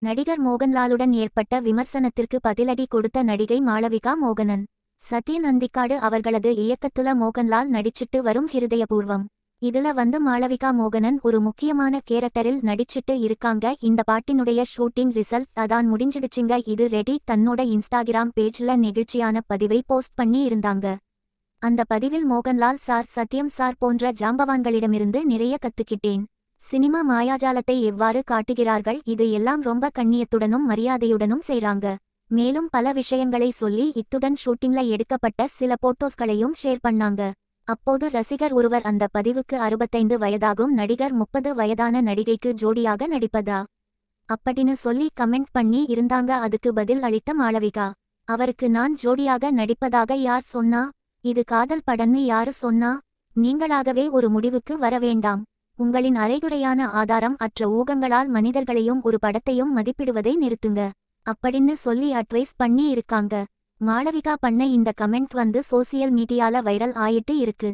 நடிகர் மோகன்லாலுடன் ஏற்பட்ட விமர்சனத்திற்கு பதிலடி கொடுத்த நடிகை மாளவிகா மோகனன். சத்யன் அந்திக்காடு அவர்களது இயக்கத்துல மோகன்லால் நடிச்சிட்டு வரும் ஹிருதயபூர்வம். இதுல வந்து மாளவிகா மோகனன் ஒரு முக்கியமான கேரக்டரில் நடிச்சிட்டு இருக்காங்க. இந்த பாட்டினுடைய ஷூட்டிங் ரிசல்ட் அதான் முடிஞ்சிடுச்சுங்க. இது ரெடி. தன்னோட இன்ஸ்டாகிராம் பேஜ்ல நெகிழ்ச்சியான பதிவை போஸ்ட் பண்ணி இருந்தாங்க. அந்த பதிவில் மோகன்லால் சார் சத்யம் சார் போன்ற ஜாம்பவான்களிடமிருந்து நிறைய கத்துக்கிட்டேன். சினிமா மாயாஜாலத்தை எவ்வாறு காட்டுகிறார்கள்? இது எல்லாம் ரொம்ப கண்ணியத்துடனும் மரியாதையுடனும் செய்றாங்க. மேலும் பல விஷயங்களை சொல்லி இத்துடன் ஷூட்டிங்ல எடுக்கப்பட்ட சில போட்டோஸ்களையும் ஷேர் பண்ணாங்க. அப்போது ரசிகர் ஒருவர் அந்த பதிவுக்கு அறுபத்தைந்து வயதாகும். நடிகர் முப்பது வயதான நடிகைக்கு ஜோடியாக நடிப்பதா? அப்படின்னு சொல்லி கமெண்ட் பண்ணி இருந்தாங்க. அதுக்கு பதில் அளித்த மாளவிகா. அவருக்கு நான் ஜோடியாக நடிப்பதாக யார் சொன்னா? இது காதல் படன்னு யாரு சொன்னா? நீங்களாகவே ஒரு முடிவுக்கு வர வேண்டாம். உங்களின் அரைகுறையான ஆதாரம் அற்ற ஊகங்களால் மனிதர்களையும் ஒரு படத்தையும் மதிப்பிடுவதை நிறுத்துங்க. அப்படின்னு சொல்லி அட்வைஸ் பண்ணி இருக்காங்க. மாளவிகா பண்ண இந்த கமெண்ட் வந்து சோசியல் மீடியால வைரல் ஆயிட்டு இருக்கு.